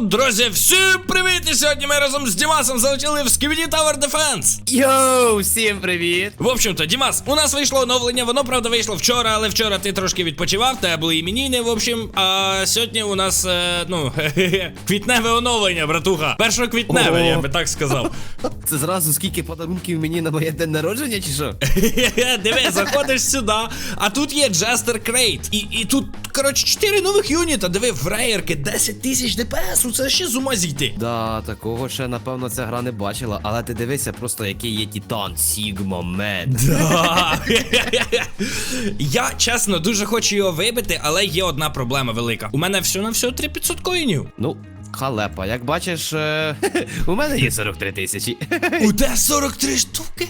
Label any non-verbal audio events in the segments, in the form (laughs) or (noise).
Друзі, всім привіт! І сьогодні ми разом з Дімасом залетіли в Skibidi Tower Defense. Йоу, всім привіт! В общем-то, Дімас, у нас вийшло оновлення, воно правда вийшло вчора, але вчора ти трошки відпочивав, та були іменіни, в общем. А сьогодні у нас, е, ну, (laughs) квітневе оновлення, братуха. Першоквітневе, Ого. я би так сказав. (laughs) Це зразу скільки подарунків мені на моє день народження, чи що? (laughs) Диви, заходиш сюди, а тут є Джестер Крейт. І, і тут, коротше, 4 нових юніта. Диви, в рейерки 10 тисяч ДПС, це ще з ума зійти. Да, такого ще, напевно, ця гра не бачила, але ти дивися просто, який є Титан Сігма. Да. (laughs) Я чесно дуже хочу його вибити, але є одна проблема велика. У мене все на все 3500 коїнів. Ну, халепа, як бачиш, е, (laughs) у мене є 43 тисячі. У те 43 штуки.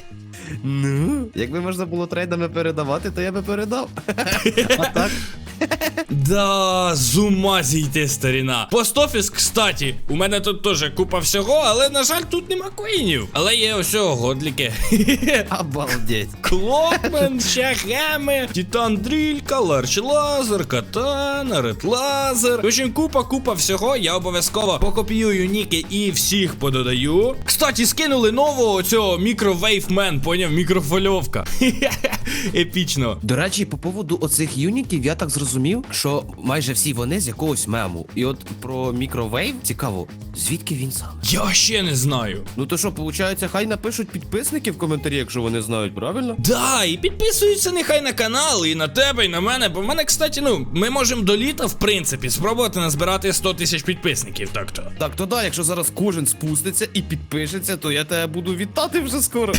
Ну, якби можна було трейдами передавати, то я би передав. (laughs) А так? Да, з ума зійти, старіна. Пост-офіс, кстати, у мене тут теж купа всього, але, на жаль, тут нема коїнів. Але є ось годліки. (laughs) Обалдеть. Клопмен, (laughs) ще геми, Титан Дрілька, Ларч Лазер, Катана, Ред Лазер. В общем, купа, купа всього. Я обов'язково покопіюю ніки і всіх пододаю. Кстати, скинули нового цього мікровейфмен, поняв? Мікрофольовка. (laughs) Епічно. До речі, по поводу оцих юнітів я так зрозумів, що майже всі вони з якогось мему. І от про мікровейв цікаво, звідки він сам? Я ще не знаю. Ну то що, виходить, хай напишуть підписники в коментарі, якщо вони знають, правильно? Да, і підписуються нехай на канал, і на тебе, і на мене. Бо в мене, кстати, ну, ми можемо до літа, в принципі, спробувати назбирати 100 тисяч підписників, так-то. Так, то да, якщо зараз кожен спуститься і підпишеться, то я тебе буду вітати вже скоро.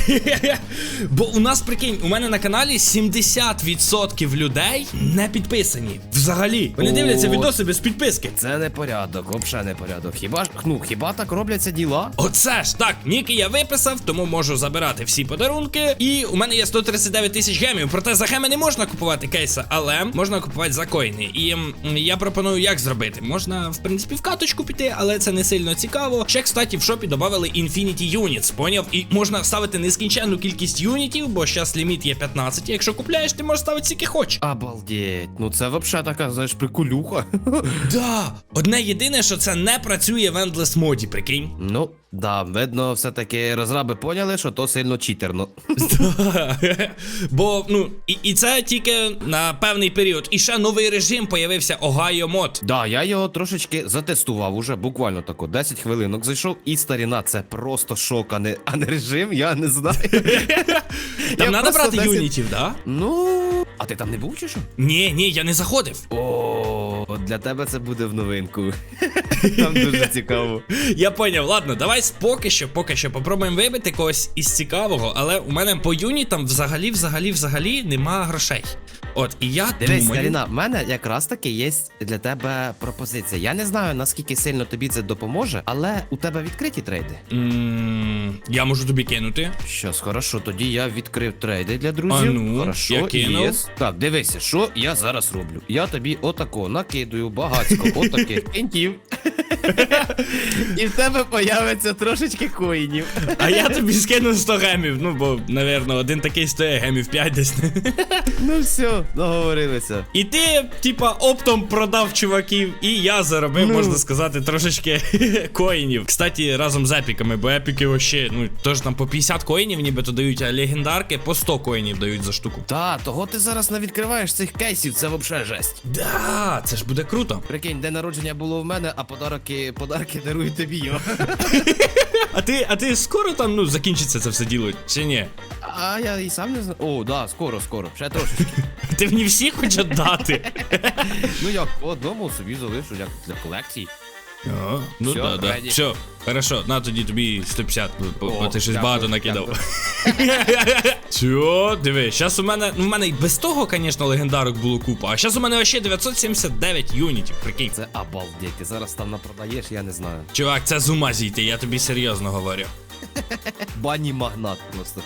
(laughs) Бо у нас, прикинь, у мене на каналі 70% людей не підписані. Взагалі. Вони О. дивляться відоси без підписки. Це не порядок, взагалі не порядок. Хіба ж ну хіба так робляться діла? Оце ж так, ніки я виписав, тому можу забирати всі подарунки. І у мене є 139 тисяч гемів. Проте за геми не можна купувати кейса, але можна купувати за коїни. І м, я пропоную як зробити. Можна, в принципі, в каточку піти, але це не сильно цікаво. Ще, кстати, в шопі додали Infinity Units, поняв? І можна ставити нескінченну кількість юнітів, бо зараз ліміт є 15. Якщо купляєш, ти можеш ставити скільки хочеш. Обалдеть, ну це взагалі така, знаєш, приколюха. (laughs) Да, одне єдине, що це не працює в Endless моді, прикинь. ну, да, видно, все-таки розраби поняли, що то сильно читерно. (laughs) Бо, ну, і, і це тільки на певний період. І ще новий режим появився Огайо мод. Да, я його трошечки затестував уже, буквально тако 10 хвилинок зайшов, і старіна, це просто шок, а не, а не режим, я не знаю. (laughs) Там треба брати 10 юнітів, да? Ну, а ти там не був чи що? Ні, ні, я не заходив. О, для тебе це буде в новинку. (laughs) Там дуже цікаво. Я поняв, ладно, давай поки що, поки що попробуємо вибити когось із цікавого, але у мене по юнітам взагалі, взагалі, взагалі нема грошей. От, і я Дивись, думаю. Каріна, в мене якраз таки є для тебе пропозиція. Я не знаю, наскільки сильно тобі це допоможе, але у тебе відкриті трейди. м, я можу тобі кинути. Щас, хорошо, тоді я відкрив трейди для друзів. А ну, хорошо, я кинув. єс. Так, дивися, що я зараз роблю. Я тобі отако накидую багацько, отаких (laughs) кентів. (laughs) І в тебе появиться трошечки коїнів. А я тобі скину 100 гемів. Ну, бо, напевно, один такий стоїть гемів 5 десь. Ну все, договорилися. І ти, типа, оптом продав чуваків, і я заробив, Ну. можна сказати, трошечки (laughs) коїнів. Кстати, разом з епіками, бо епіки вообще, ну, теж там по 50 коїнів нібито дають, а легендарки по 100 коїнів дають за штуку. Та, того ти зараз не відкриваєш цих кейсів, це взагалі жесть. Да, це ж буде круто. Прикинь, день народження було в мене, а подарки, подарки дарують тобі його. (laughs) А ти, а ти скоро там, ну, закінчиться це все діло, чи ні? А я і сам не знаю. О, да, скоро, скоро. Ще трошечки. (laughs) Ти мені всі хочеш дати. ну як, по одному собі залишу для, для колекції. Ага, ну Всьо, да, да. Все, хорошо, на тоді тобі 150, бо, О, ти щось дякую, багато накидав. (laughs) Чо, диви, зараз у мене, ну в мене і без того, звісно, легендарок було купа, а зараз у мене ще 979 юнітів, прикинь. Це обалдеть, ти зараз там напродаєш, я не знаю. Чувак, це з ума зійти, я тобі серйозно говорю. Бані магнат просто.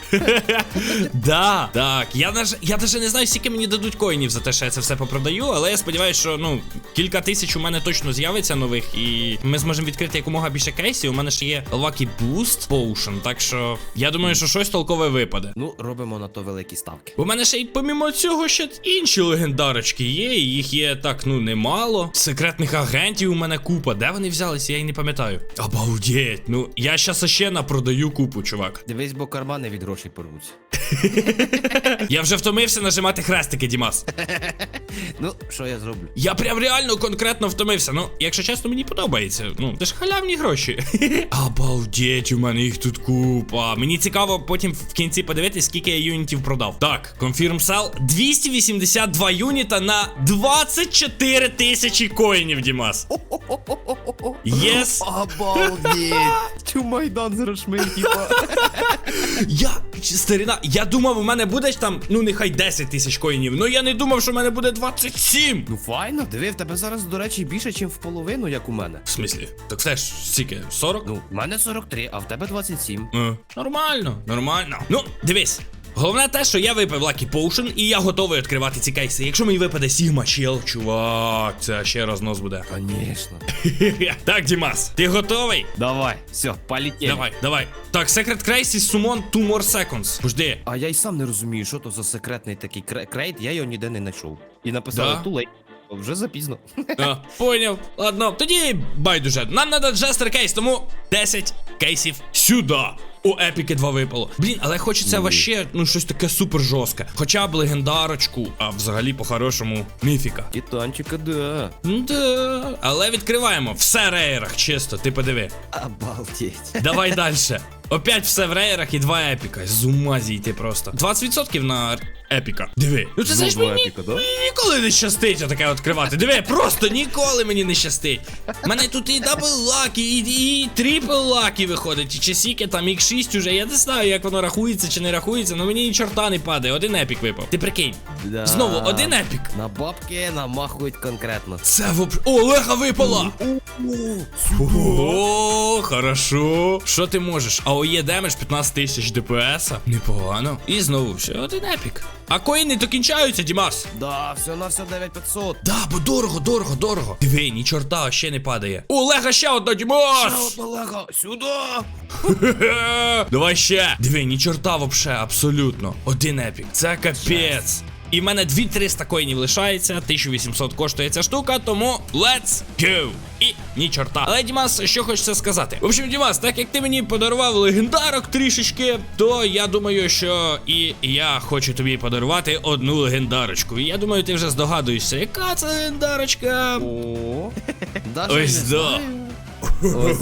Да, так. Я даже, я даже не знаю, скільки мені дадуть коїнів за те, що я це все попродаю, але я сподіваюся, що ну кілька тисяч у мене точно з'явиться нових, і ми зможемо відкрити якомога більше кейсів. У мене ж є Lucky Boost Potion, так що я думаю, що щось толкове випаде. Ну, робимо на то великі ставки. У мене ще й помімо цього ще інші легендарочки є, і їх є так, ну немало. Секретних агентів у мене купа. Де вони взялися, я й не пам'ятаю. Обалдеть, ну я щас ще напродаю купу, чувак. Дивись, бо кармани від грошей порвуться. (laughs) Я вже втомився нажимати хрестики, Дімас. (laughs) Ну, що я зроблю? Я прям реально конкретно втомився. Ну, якщо чесно, мені подобається. Ну, це ж халявні гроші. (laughs) Обалдеть, у мене їх тут купа. Мені цікаво потім в кінці подивитись, скільки я юнітів продав. Так, confirm sell 282 юніта на 24 тисячі коїнів, Дімас. Єс. Обалдеть! Чу майдан з грошми, типа. Я, старина, я думав, у мене буде там, ну нехай 10 тисяч коїнів. Ну я не думав, що в мене буде 27. Ну файно, диви, в тебе зараз, до речі, більше, ніж в половину, як у мене. В смислі? Так все ж стільки, 40? Ну, в мене 43, а в тебе 27. Е, Нормально, нормально. Ну, дивись. Головне те, що я випив Lucky Potion і я готовий відкривати ці кейси. Якщо мені випаде Sigma Chill, чувак, це ще рознос буде. Конечно. (laughs) так, Дімас, ти готовий? Давай, все, полетели. Давай, давай. Так, Secret Crisis Summon Two More Seconds. Жди. А я й сам не розумію, що то за секретний такий кре- крейт, я його ніде не знайшов. І написали Да? late. Вже запізно. А, поняв. Ладно, тоді байдуже. Нам надо Джестер кейс, тому 10 кейсів сюди. У епіки 2 випало. Блін, але хочеться ваще, ну щось таке супер жорстке. Хоча б легендарочку, а взагалі по-хорошому міфіка. Титанчика, да. Да. Але відкриваємо все рейрах, чисто, ти подиви. Обалдеть. Давай далі. Опять все в рейерах і два епіка. З ума зійти просто. 20% на епіка. Диви. Ну це знаєш, мені, епіка, да? ніколи не щастить отаке відкривати. Диви, просто ніколи мені не щастить. У мене тут і дабл лаки, і, і трипл лаки виходить, і чи сіки там X6 уже. Я не знаю, як воно рахується чи не рахується, але мені ні чорта не падає. Один епік випав. Ти прикинь. Да. Знову один епік. На бабки намахують конкретно. Це воп... О, Олега випала! О, хорошо. Що ти можеш? АОЄ демедж 15 тисяч ДПС. Непогано. І знову ще один епік. А коїни то кінчаються, Дімас. Да, все на все 9500. Да, бо дорого, дорого, дорого. Диви, ні чорта ще не падає. О, Олега ще одна, Дімас! Олега, сюди! (laughs) Давай ще. Диви, ні чорта вообще, абсолютно. Один епік. Це капець. І в мене 2300 коїнів лишається, 1800 коштує ця штука, тому let's go! І ні чорта. Але Дімас, що хочеться сказати. В общем, Дімас, так як ти мені подарував легендарок трішечки, то я думаю, що і я хочу тобі подарувати одну легендарочку. І я думаю, ти вже здогадуєшся, яка це легендарочка. О, (laughs) Ось знаю. Ось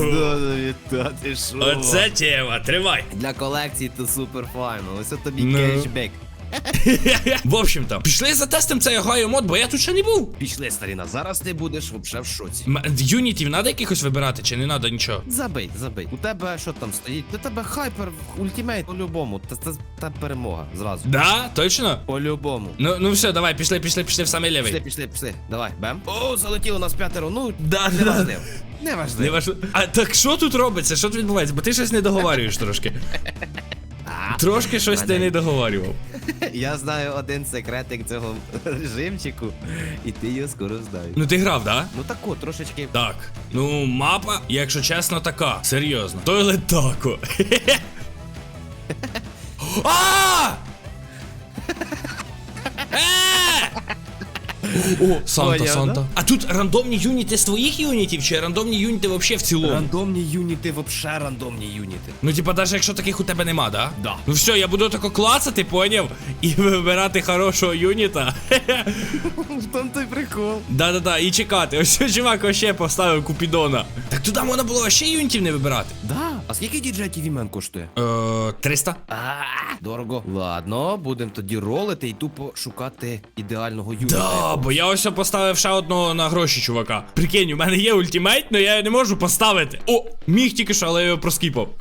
та ти? Оце тема, тривай. Для колекції то супер файно. Ось це тобі Ну. кешбек. В общем-то, пішли затестим цей Огайо мод, бо я тут ще не був. Пішли, старіна, зараз ти будеш вообще в шоці. М- Юнітів треба якихось вибирати, чи не треба нічого? Забий, забий. У тебе що там стоїть? У тебе хайпер ультимейт по-любому. Та, та, та перемога зразу. Да, точно? По-любому. Ну, ну все, давай, пішли, пішли, пішли в самий Пішли, лівий. пішли, пішли. Давай, бем. О, залетіло нас п'ятеро. Ну, Да, не да. важливо. Не важливо. Не важливо. А так що тут робиться? Що тут відбувається? Бо ти щось не договорюєш трошки. (laughs) Трошки щось ти не договорював. Я знаю один секретик цього режимчику, і ти його скоро знаєш. Ну ти грав, да? Ну тако, трошечки. Так. Ну, мапа, якщо чесно, така. Серйозно. Тойлет тако. (laughs) А! Е! О, Санта, Поняв, Санта. А тут рандомні юніти з твоїх юнітів, чи рандомні юніти взагалі в цілому? Рандомні юніти, вообще рандомні юніти. Ну, типа, навіть якщо таких у тебе нема, да? Да. Ну все, я буду тако клацати, поняв? І (laughs) вибирати хорошого юніта. (laughs) В тому той прикол. Да-да-да, і чекати. Ось чувак вообще поставив купідона. Так туди можна було ще юнітів не вибирати. Да. А скільки діджей Вімен коштує? Е, 300? А, дорого. Ладно, будемо тоді ролити і тупо шукати ідеального юніта. Да, бо я ось поставив ще одного на гроші, чувака. Прикинь, у мене є ультимейт, але я його не можу поставити. О, міг тільки що, але я його проскіпав. (laughs)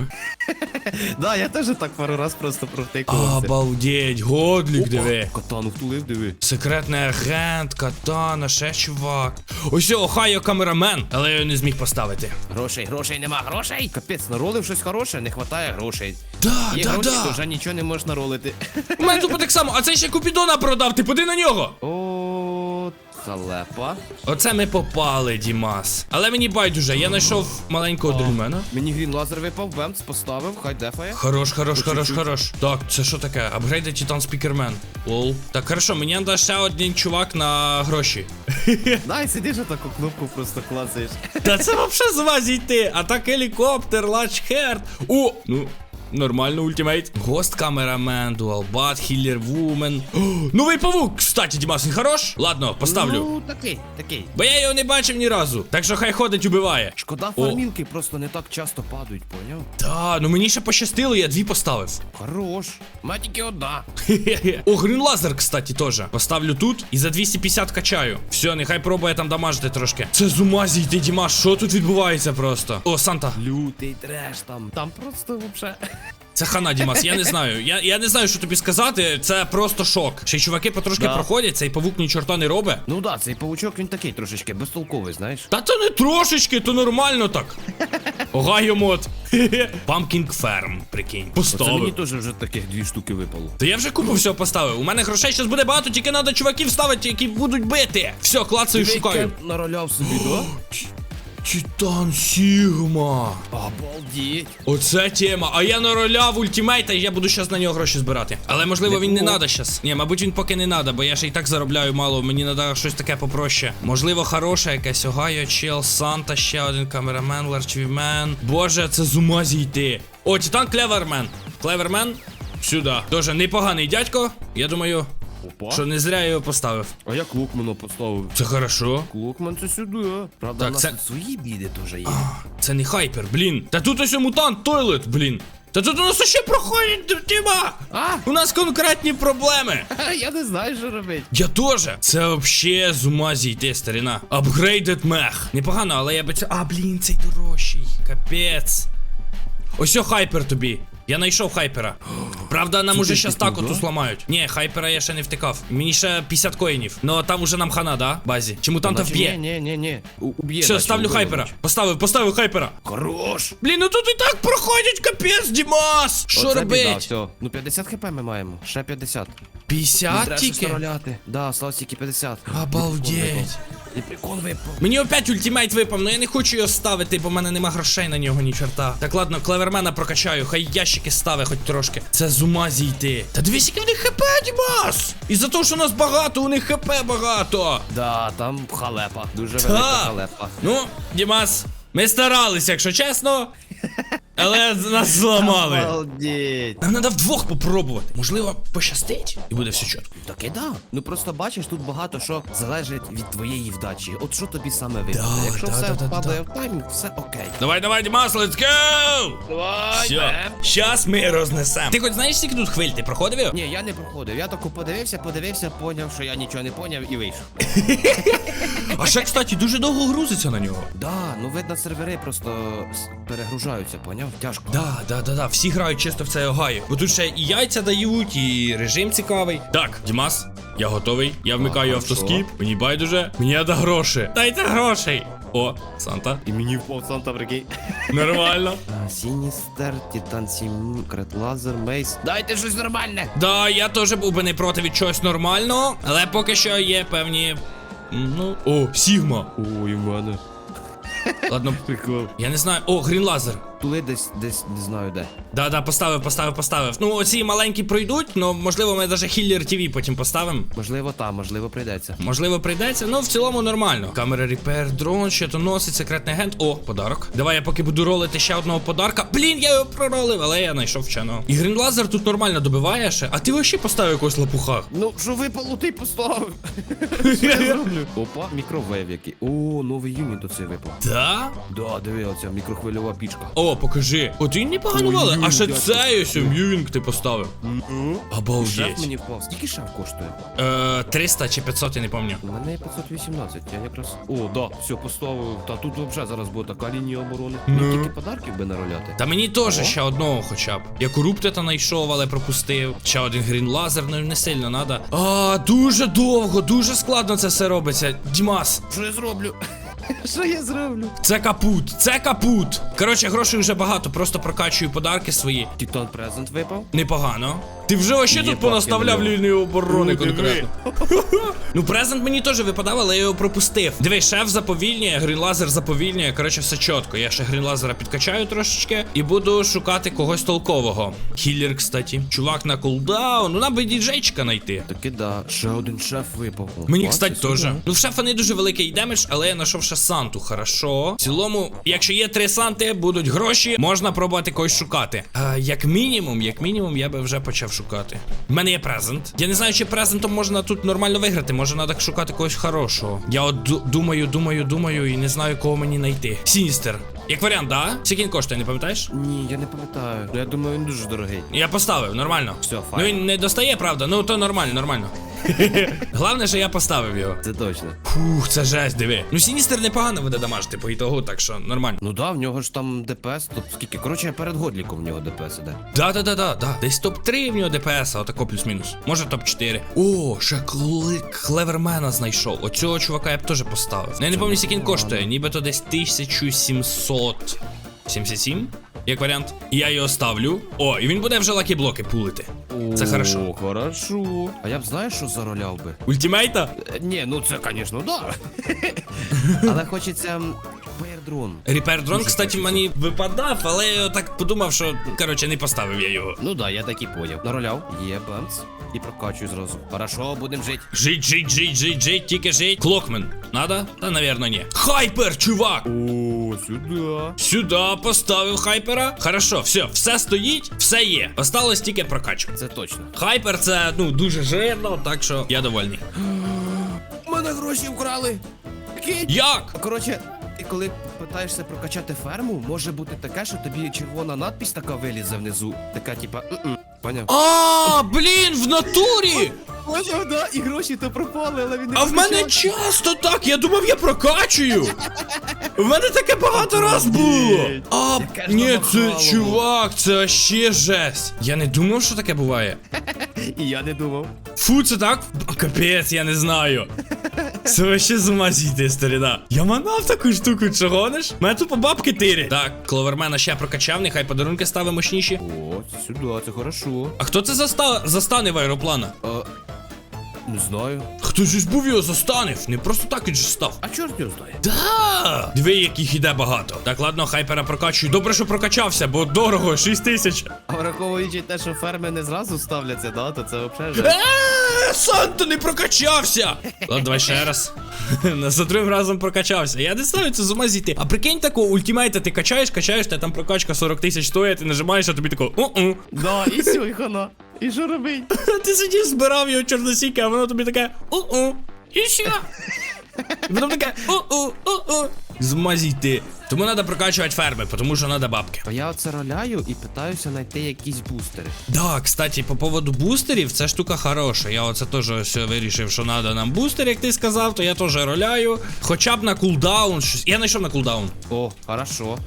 Да, я теж так пару раз просто провтикувався. Обалдеть, годлік, диви. Катану втулив, диви. Секретний агент, катана, ще чувак. Ось Охайо камерамен, але я його не зміг поставити. Грошей, грошей нема, грошей. Капець, на ролик наролив щось хороше, не вистачає грошей. Да, Є да, гроші, да. то вже нічого не можеш наролити. У мене тупо (laughs) так само, а це ще Купідона продав, ти поди на нього. О, залепа. Оце ми попали, Дімас. Але мені байдуже, я знайшов маленького дрюмена. Мені грін лазер випав, бемц, поставив, хай дефає. Хорош, хорош, хорош, хорош. Так, це що таке? Апгрейди Титан Спікермен. Лол. Так, хорошо, мені треба ще один чувак на гроші. (laughs) Дай, сидиш таку кнопку просто клацаєш. Та це вообще з вас йти. А так гелікоптер, лач херт. О, ну. Нормально, ультимейт. Гост камерамен, дуалбат, хіллер вумен. Новий павук! Кстати, Дімас, він хорош? Ладно, поставлю. Ну, такий, такий. Бо я його не бачив ні разу. Так що хай ходить, убиває. Шкода, О. просто не так часто падають, поняв? Та, ну мені ще пощастило, я дві поставив. Хорош. Ма тільки одна. Хе-хе-хе. (laughs) О, грін лазер, кстати, теж. Поставлю тут і за 250 качаю. Все, нехай пробує там дамажити трошки. Це з ума зійти, Дімаш, що тут відбувається просто? О, Санта. Лютий треш там. Там просто вообще. Це хана, Дімас, я не знаю. Я, я не знаю, що тобі сказати. Це просто шок. Ще й чуваки потрошки Да. проходять, цей павук ні чорта не робить. Ну да, цей паучок він такий трошечки безтолковий, знаєш. Та то не трошечки, то нормально так. Огайо мод. (laughs) Pumpkin Farm, прикинь. Оце мені теж вже таких дві штуки випало. Та я вже купу всього поставив. У мене грошей зараз буде багато, тільки треба чуваків ставити, які будуть бити. Все, клацаю, шукаю. Нароляв собі, (gasps) да? Титан Сігма. Обалдіть. Оце тема. А я нароляв ультимейта, і я буду зараз на нього гроші збирати. Але можливо він не надо зараз. Ні, мабуть, він поки не надо, бо я ж і так заробляю мало. Мені треба щось таке попроще. Можливо, хороше якесь Огайо, Чел, Санта, ще один камерамен, Ларчвімен. Боже, це з ума зійти. О, Титан Клевермен. Клевермен. Сюди. Тоже непоганий дядько. Я думаю, Опа. що не зря я його поставив. А як Лукмана поставив? Це хорошо. Лукман це сюди. а. Правда, Так, у нас це- тут свої біди теж є. Це не хайпер, блін. Та тут ось мутант тойлет, блін. Та тут у нас ще проходять Діма! А? У нас конкретні проблеми. Я не знаю, що робити. Я теж. Це вообще з ума зійти, старина. Upgraded мех. Непогано, але я би це. А, блін, цей дорожчий. Капець. Ось хайпер тобі. Я знайшов хайпера. Правда, нам Це уже щас так оту да? зламають. Ні, хайпера я ще не втикав. Мені ще 50 коїнів. Ну там уже нам хана, да? Базі. Чи мутанта Ні, вб'є? ні, ні, ні. Уб'є. Все, ставлю хайпера. Поставив, поставив хайпера. Хорош. Блін, ну тут і так проходять капець, Дімас! Що робить? Ну 50 хп ми маємо. Ще 50. 50 тільки? Да, сталося тільки 50. Обалдеть. Прикол випав. Мені опять ультимейт випав, але я не хочу його ставити, бо в мене нема грошей на нього ні чорта. Так ладно, клевермена прокачаю, хай ящики стави хоч трошки. Це з ума зійти. Та дивись, які в них хп, Дімас! І за те, що нас багато, у них хп багато. Да, там халепа. Дуже Та. велика халепа. Ну, Дімас, ми старалися, якщо чесно. Але нас зламали. Обалдеть. Нам треба вдвох попробувати. Можливо, пощастить і буде все чітко. Так і да. Ну просто бачиш, тут багато що залежить від твоєї вдачі. От що тобі саме випаде. Да, Якщо да, все да, да, впадає в таймінг, все окей. Давай, давай, Дімас, let's go! Давай, Все, щас ми рознесемо. Ти хоч знаєш, скільки тут хвиль? Ти проходив його? Ні, я не проходив. Я таку подивився, подивився, поняв, що я нічого не поняв і вийшов. (laughs) А ще, кстати, дуже довго грузиться на нього. Да, ну видно, сервери просто с- перегружаються, поняв? Тяжко. Да, да, да, да. Всі грають чисто в це Огайо. Бо тут ще і яйця дають, і режим цікавий. Так, Дімас, я готовий. Я вмикаю хорошо. автоскіп. Мені байдуже. Мені треба гроші. Дайте грошей. О, Санта. І мені впав Санта прикинь. Нормально. (laughs) Сіністер, Титан 7, Крет Лазер, Мейс. Дайте щось нормальне! Да, я теж був би не проти від чогось нормального, але поки що є певні. Ну. О, Сігма. Ой, мене. Ладно, Прикол. я не знаю. О, грін лазер. Тули десь, десь, не знаю де. Да, да, поставив, поставив, поставив. Ну, оці маленькі пройдуть, але можливо ми навіть Хіллер ТВ потім поставимо. Можливо, там, можливо, прийдеться. Можливо, прийдеться, ну в цілому нормально. Камера репер, дрон, щитоносить, секретний агент. О, подарок. Давай я поки буду ролити ще одного подарка. Блін, я його проролив, але я знайшов вченого. І грінлазер тут нормально добиває ще, а ти вообще поставив якогось лапуха. Ну, що випало, ти поставив. (laughs) Що я зроблю? Опа, мікровейв який. О, новий юніт оцей випав. Да? Да, диви, оця мікрохвильова пічка. О, покажи. От він непогано вали, а ще цей ось мювінг ти поставив. Шеф Обалдеть. мені впав. Скільки шеф коштує? Е, 300 чи 500, я не пам'ятаю. У мене 518, я якраз. О, да, все, поставив. Та тут взагалі зараз буде така лінія оборони. Ну. Тільки подарків би нароляти. Та мені теж ще одного хоча б. Я коруптета знайшов, але пропустив. Ще один грін лазер, ну не сильно надо. А, дуже довго, дуже складно це все робиться. Дімас. Що я зроблю? (laughs) Що я зроблю? Це капут, це капут. Коротше, грошей вже багато, просто прокачую подарки свої. Титан презент випав? Непогано. Ти вже вообще тут понаставляв лінію оборони Ну, конкретно. (laughs) ну, презент мені теж випадав, але я його пропустив. Дивись, шеф заповільнює, грінлазер заповільнює. Коротше, все чітко. Я ще грінлазера підкачаю трошечки і буду шукати когось толкового. Хіллер, кстати. Чувак на кулдаун. Ну нам би діджейчика знайти. Таки да, ще один шеф випав. Мені, кстати, теж. Ну, в шефа не дуже великий демедж, але я знайшов ще Санту. Хорошо. В цілому, якщо є три Санти, будуть гроші, можна пробувати когось шукати. А, як мінімум, як мінімум, я би вже почав шукати. У мене є презент. Я не знаю, чи презентом можна тут нормально виграти. Може, треба шукати когось хорошого. Я от думаю, думаю, думаю, і не знаю, кого мені знайти. Сіністер. Як варіант, да? Скільки він коштує, не пам'ятаєш? Ні, я не пам'ятаю. Я думаю, він дуже дорогий. Я поставив, нормально. Все, Ну він не достає, правда? Ну то нормально, нормально. (laughs) Головне, що я поставив його. Це точно. Фух, це жесть, диви. Ну, Сіністер непогано буде дамажити по ітогу, так що нормально. Ну да, в нього ж там ДПС, тут скільки. Коротше, перед годліком в нього ДПС іде. Да, да, да, да, да. Десь топ-3 в нього ДПС, отако плюс-мінус. Може топ-4. О, ще кли... клевермена знайшов. Оцього чувака я б теж поставив. Ну, я не пам'ятаю, скільки він коштує. Нібито десь 1700. 77? Як варіант. Я його ставлю. О, і він буде вже лакі-блоки пулити. Це О, хорошо. хорошо. А я б знаєш, що зароляв би? Ультимейта? Е, Ні, ну це, звісно, да. (laughs) Але хочеться пейрдрон. Ріпер дрон, Дуже кстати, хочеться. мені випадав, але я так подумав, що коротше не поставив я його. Ну да, я так і поняв. Нароляв. Є бамц. І прокачую зразу. Хорошо, будем жити. Жить, жить, жить, жить, жить, тільки жить. Клокмен. Надо? Та, наверное, ні. Хайпер, чувак! О, сюди. Сюда поставив хайпера. Хорошо, все, все стоїть, все є. Осталось тільки прокачувати. Це точно. Хайпер це ну дуже жирно, так що я довольний. У (gasps) мене гроші вкрали. Кінь. Як? Коротше, ти коли питаєшся прокачати ферму, може бути таке, що тобі червона надпись така вилізе внизу. Така, типа, «М-м». Поняв? А, блін, в натурі! Поняв, да, і гроші то пропали, але він не А в мене часто так, я думав, я прокачую. В мене таке багато раз було. А, Яке ж ні, це чувак, це ще жесть. Я не думав, що таке буває. І я не думав. Фу, це так? Капець, я не знаю. Це вообще з ума зійти, старіна. Я манав таку штуку, чи гониш? Мене тупо бабки тирі. Так, кловермена ще прокачав, нехай подарунки стави мощніші. О, це сюди, це хорошо. А хто це заста... в аероплана? А, не знаю. Хтось ж був його застанив, не просто так він же став. А чорт його знає. Да! Диви, яких іде багато. Так, ладно, хайпера прокачую. Добре, що прокачався, бо дорого, 6 тисяч. А враховуючи те, що ферми не зразу ставляться, да, то це взагалі. Е, Санта не прокачався! Ладно, давай ще раз. (laughs) За другим разом прокачався. Я не знаю, це з ума зійти. А прикинь такого ультимейта ти качаєш, качаєш, та там прокачка 40 тисяч стоїть, ти нажимаєш, а тобі тако у-у. Да, і сьо, і що робить? (laughs) Ти сидів, збирав його чорносіки, а воно тобі таке у-у. І що? (laughs) І потім таке у-у, у-у. З. Тому треба прокачувати ферми, тому що треба бабки. То я оце роляю і питаюся знайти якісь бустери. Да, кстати, по поводу бустерів, ця штука хороша. Я оце теж ось вирішив, що треба нам бустер, як ти сказав, то я теж роляю. Хоча б на кулдаун. щось. Я знайшов на кулдаун. О, хорошо.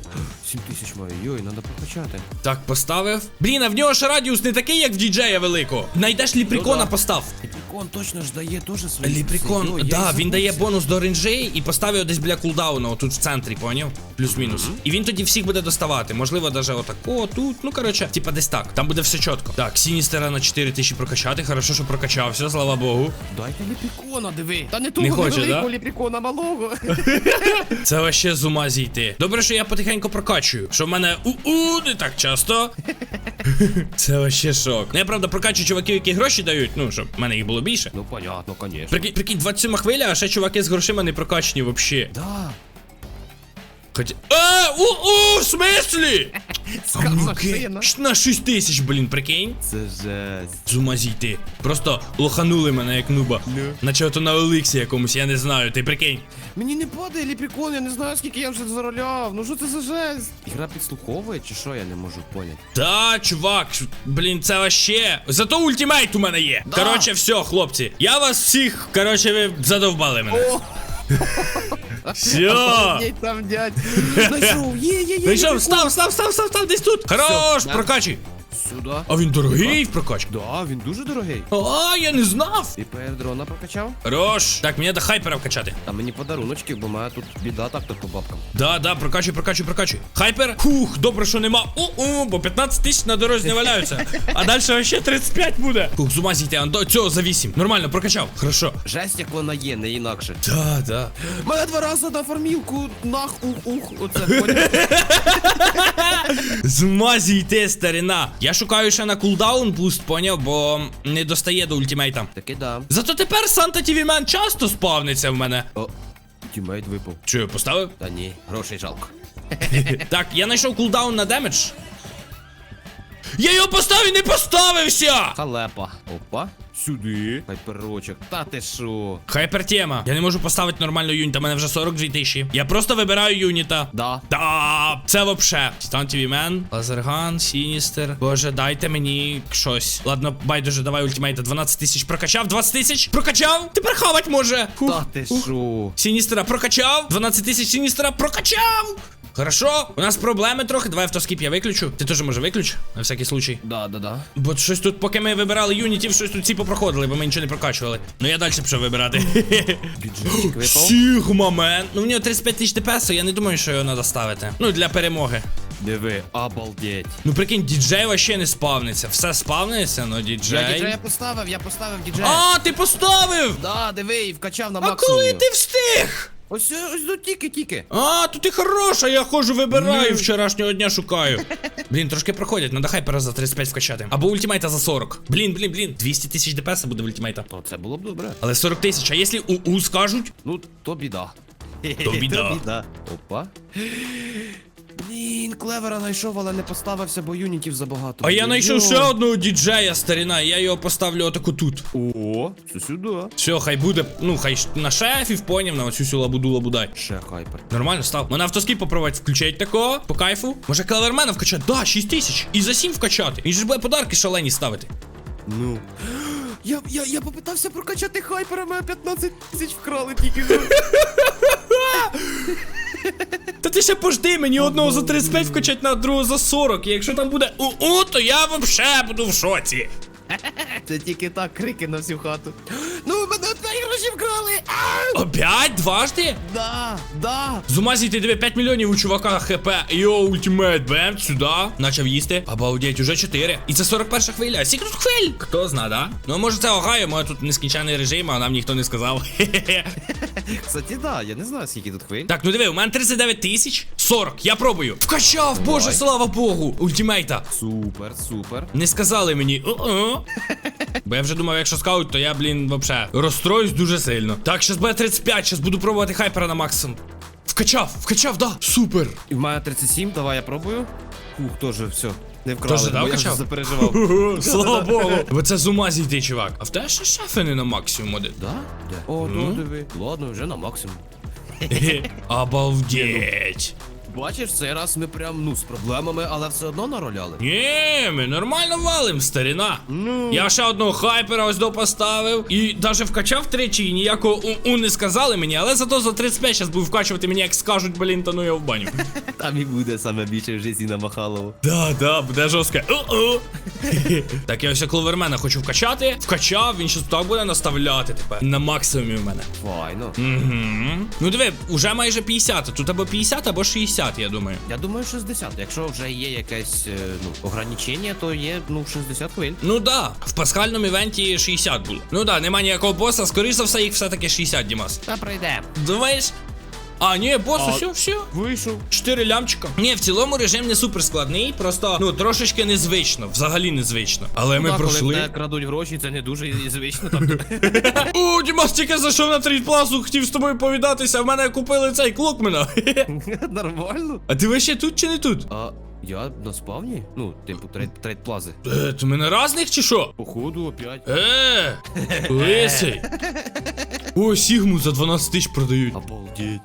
7 тисяч маю, йой, треба прокачати. Так, поставив. Блін, а в нього ж радіус не такий, як в діджея великого. Найдеш ліпрікона, Ну да. постав. Ліприкон точно ж дає теж свої. Ліпрікон, Йой, я да, він дає бонус до ренджей і поставив десь біля кулдауна, отут в центрі, поняв? Плюс-мінус. І він тоді всіх буде доставати. Можливо, даже отак. О, тут. Ну коротше, типа десь так. Там буде все чітко. Так, Сіністера на 4 тисячі прокачати. Хорошо, що прокачався, слава Богу. Дайте ліприкона, диви. Та не того Не хоче, невеликого да? ліприкона малого. (laughs) Це вообще з ума зійти. Добре, що я потихеньку прокачую. Що в мене у-у не так часто. (laughs) Це вообще шок. Ну я правда прокачую чуваків, які гроші дають. Ну, щоб в мене їх було більше. ну понятно, конечно. Прикинь, прикинь, 27 хвиля, а ще чуваки з грошима не прокачені вообще. Да. Хотя. А, у-у, в смислі? (laughs) Скам На 6 тисяч, блін, прикинь. Це жесть. З ума зійти. Просто лоханули мене як нуба. Ну. Наче ото на Оликсі якомусь, я не знаю, ти прикинь. Мені не падає ліприкон, я не знаю, скільки я вже зароляв. Ну що це за жесть? Ігра підслуховує чи що, я не можу поняти. Та, чувак, блін, це вообще. Зато ультимейт у мене є. Да. Коротше, все, хлопці. Я вас всіх, коротше, ви задовбали мене. Все. Там дядь. Знайшов, є, є, є. Ліприкон. став, став, став, став, став десь тут. Хорош, прокачуй. Сюди. А він дорогий в прокачку. Да, він дуже дорогий. А, я не знав. І дрона прокачав? Хорош. Так, мені до хайпера вкачати. А мені подаруночки, бо має тут біда так по бабкам. Да, да, прокачуй, прокачуй, прокачуй. Хайпер. Хух, добре, що нема. У-у, бо 15 тисяч на дорозі не валяються. А далі ще 35 буде. Хух, з ума зійти, а до цього за 8. Нормально, прокачав. Хорошо. Жесть, як вона є, не інакше. Да, да. Мене два рази на формілку, нах, ух, ух, оце. (laughs) З ума зійти, старина. Я шукаю ще на кулдаун буст, поняв, бо не достає до ультимейта. Таки да. Зато тепер Санта Тівімен часто спавниться в мене. О, тімейт випав. Чи поставив? Та ні, грошей жалко. (laughs) Так, я знайшов кулдаун на демедж. Я його поставив і не поставився! Халепа. Опа. Сюди. Хайперочок. Та ти шо? Хайпертема. Я не можу поставити нормальну юніта, у мене вже 42 тисячі. Я просто вибираю юніта. Да. Да, це вообще. Стан TV Мен, Лазерган, Сіністер. Боже, дайте мені щось. Ладно, байдуже, давай ультимейта. 12 тисяч прокачав, 20 тисяч прокачав. Тепер хавать може. Фух, Та ти шо? Сіністера прокачав. 12 тисяч Сіністера прокачав. Хорошо, у нас проблеми трохи. Давай автоскіп я виключу. Ти теж може виключ, на всякий случай. Да, да, да. Бо щось тут, поки ми вибирали юнітів, щось тут всі попроходили, бо ми нічого не прокачували. Ну я далі пішов вибирати. (laughs) Бюджетик випав. Сігма, мен. Ну в нього 35 тисяч ДПС, я не думаю, що його треба ставити. Ну, для перемоги. Диви, обалдеть. Ну прикинь, діджей вообще не спавниться. Все спавниться, но діджей. Я діджей. діджея поставив, я поставив діджея. А, ти поставив! Да, диви, і вкачав на А максимум. коли ти встиг? Ось, ось тут тільки-тільки. А, то ти хороша, я ходжу, вибираю, вчорашнього дня шукаю. (laughs) Блін, трошки проходять, надо хайпера за 35 вкачати. Або ультимейта за 40. Блін, блін, блін. 200 тисяч ДПС буде в ультимейта. То це було б добре. Але 40 тисяч, а якщо УУ скажуть? Ну, то біда. То (laughs) біда. то біда. Опа. Блін, клевера знайшов, але не поставився, бо юнітів забагато. А я знайшов ще одного діджея, старина, я його поставлю отаку тут. О, це сюди. Все, хай буде, ну хай на шефів поняв, на оцю всю лабуду лабудай. Ще хайпер. Нормально став. Мене автоскіп попробувати включать такого, по кайфу. Може клевермена вкачати? Да, 6 тисяч. І за 7 вкачати. Він же ж буде подарки шалені ставити. Ну. Я, я, я попитався прокачати хайпера, мене 15 тисяч вкрали тільки. (laughs) Та ти ще пожди, мені одного за 35 вкачать на другого за 40. І якщо там буде УУ, то я взагалі буду в шоці. Це тільки так крики на всю хату. Ну, гроші вкрали! Опять дважди? Да, да. З ума зійти, диви 5 мільйонів у чувака хп. Йо, ультимейт, бем, сюди. Начав їсти. Обалдеть, уже 4. І це 41 хвиля. Тут хвиль? Хто зна, да? Ну, може це Огайо, може тут нескінчений режим, а нам ніхто не сказав. (laughs) Кстати, да, я не знаю, скільки тут хвиль. Так, ну диви, у мене 39 тисяч 40. Я пробую. Вкачав, боже, слава Богу. Ультимейта. Супер, супер. Не сказали мені. (laughs) Бо я вже думав, якщо скаут, то я, блін, вообще розстроюсь дуже сильно. Так, щас буде 35, щас буду пробувати хайпера на максимум. Вкачав, вкачав, да, супер. І в мене 37, давай я пробую. Ух, теж все. Не вкрали, Тоже, да, бо я вкачав? вже запереживав. (laughs) (laughs) Слава Богу. Бо це з ума зійти, чувак. А в тебе ще шефи не на максимум один. Да? Де? О, ну диви. Ладно, вже на максимум. (laughs) Обалдеть. Бачиш, цей раз ми прям, ну, з проблемами, але все одно нароляли. Ні, ми нормально валим, старина. Ну. Я ще одного хайпера ось до поставив. І навіть вкачав тричі, і ніякого у-у не сказали мені, але зато за 35 зараз буду вкачувати мені, як скажуть, блін, та ну я в баню. (laughs) Там і буде саме більше в житті на Махалову. Да, да, буде жорстко. У-у. (laughs) Так, я ось кловермена хочу вкачати. Вкачав, він щас так буде наставляти тепер. На максимумі в мене. Файно. Угу. Ну диви, уже майже 50. Тут або 50, або 60, я думаю. Я думаю, 60. Якщо вже є якесь е, ну, ограничення, то є ну 60 хвиль. Ну да, в пасхальному івенті 60 було. Ну да, нема ніякого боса, скоріш за все, їх все-таки 60, Дімас. Та пройде. Думаєш? А, ні, бос, А- все, все. Вийшов. Чотири лямчика. Ні, в цілому режим не супер складний, просто ну трошечки незвично, взагалі незвично. Але ми Ну, так, Коли в пройшли. тебе крадуть гроші, це не дуже і звично. Там (laughs) О, Дімас тільки зайшов на трейд плазу, хотів з тобою повідатися, в мене купили цей клокмена. (laughs) нормально. А ти ви ще тут чи не тут? А я на спавні? Ну, типу, трейд, трейд плази. Е, то ми на разних чи що? Походу, опять. Е, лисий. (laughs) О, Сігму за 12 тисяч продають. Обалдеть.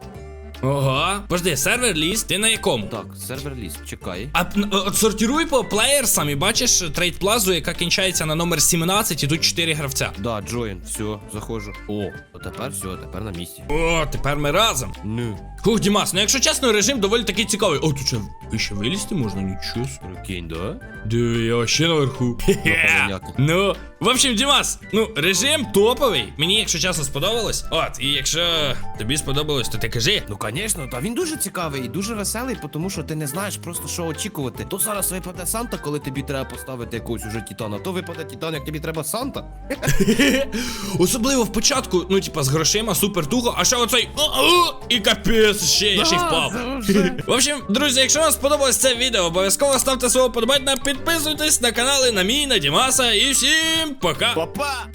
Ага. Пожди, сервер ліс, ти на якому? Так, сервер ліс, чекай. А от сортируй по плеєрсам і бачиш трейд плазу, яка кінчається на номер 17, і тут 4 гравця. Да, join, все, заходжу. О, а тепер все, тепер на місці. О, тепер ми разом. Ну. Хух, Дімас, ну якщо чесно, режим доволі такий цікавий. О, тут ще ще вилізти можна, нічого. Прикинь, да? Де я ще наверху. Ну, в общем, Дімас, ну, режим топовий. Мені, якщо чесно, сподобалось. От, і якщо тобі сподобалось, то ти кажи. Ну, звісно, та він дуже цікавий і дуже веселий, тому що ти не знаєш просто що очікувати. То зараз випаде Санта, коли тобі треба поставити якогось уже Титана, то випаде Титан, як тобі треба Санта. (laughs) Особливо в початку, ну, типа, з грошима, супер туго, а ще оцей і капець, ще я ще й впав. (laughs) В общем, друзі, якщо вам сподобалось це відео, обов'язково ставте свого подобайна, підписуйтесь на канали на мій, на Дімаса і всім пока! Папа!